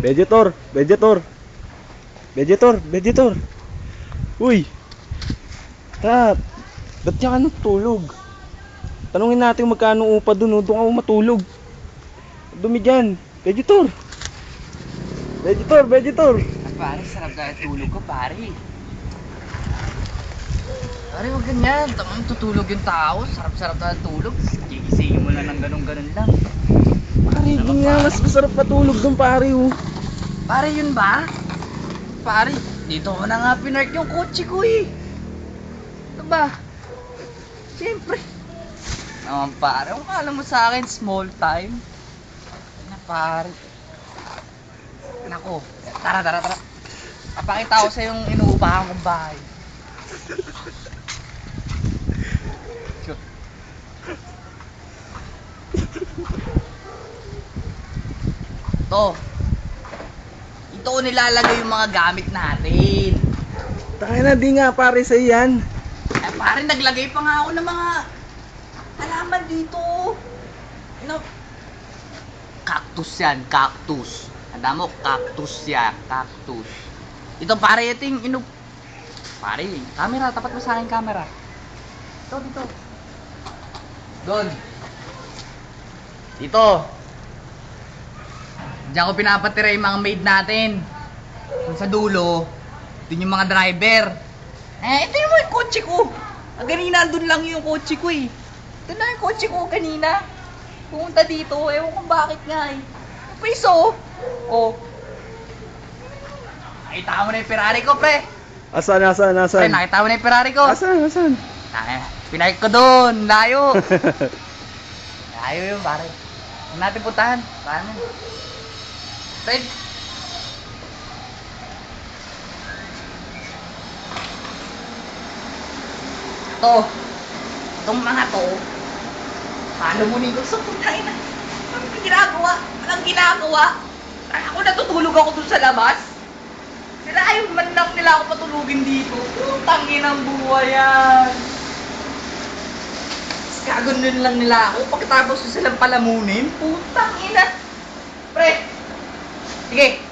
Vegetor, Vegetor. Vegetor, Vegetor. Uy. Tat. Ba't ka natulog? Tanungin natin magkano upa dun, oh. doon ka matulog. Dumi dyan. Vegetor. Vegetor, Vegetor. At pare, sarap na tulog ko, pare. Pare, huwag ganyan. Tamang tutulog yung tao. Sarap-sarap na tulog. Gigisingin mo lang ng ganun-ganun lang. Pare, di nga, mas masarap patulog dun pare, oh. Pare, yun ba? Pare, dito ko na nga pinark yung kotse ko eh. Ito ba? Siyempre. Naman pare, kung alam mo sa akin, small time. Na pare. Nako, tara, tara, tara. Papakita ko sa yung inuupahan kong bahay. Ito ko nilalagay yung mga gamit natin. Tayo na, di nga pare sa yan. Eh, pare, naglagay pa nga ako ng mga halaman dito. Ano? Cactus yan, cactus. Tanda mo, cactus yan, cactus. Ito pare, ito yung inu... Pare, camera, tapat mo sa akin camera. Ito, dito. Doon. Dito. Diyan ko pinapatira yung mga maid natin. Kung sa dulo, dun yung mga driver. Eh, ito yung mga kotse ko. Ah, Ganina, andun lang yung kotse ko eh. Ito na yung kotse ko kanina. Pumunta dito, ewan ko bakit nga eh. Piso. Oh. Nakita mo na yung Ferrari ko, pre. Asan, asan, Pre, asan? nakita mo na yung Ferrari ko. Asan, asan? Ah, Pinark ko doon, layo. layo yun, pare. Huwag natin puntahan. Paano? Fred. To. Itong mga to. Paano mo nito sa putay na? Anong ginagawa? Anong ginagawa? Ako natutulog ako dun sa labas. Sila ayaw man lang nila ako patulugin dito. Putang inang buhay yan. Kaganon lang nila ako pagkatapos silang palamunin. Putang ina. Pre. Sige.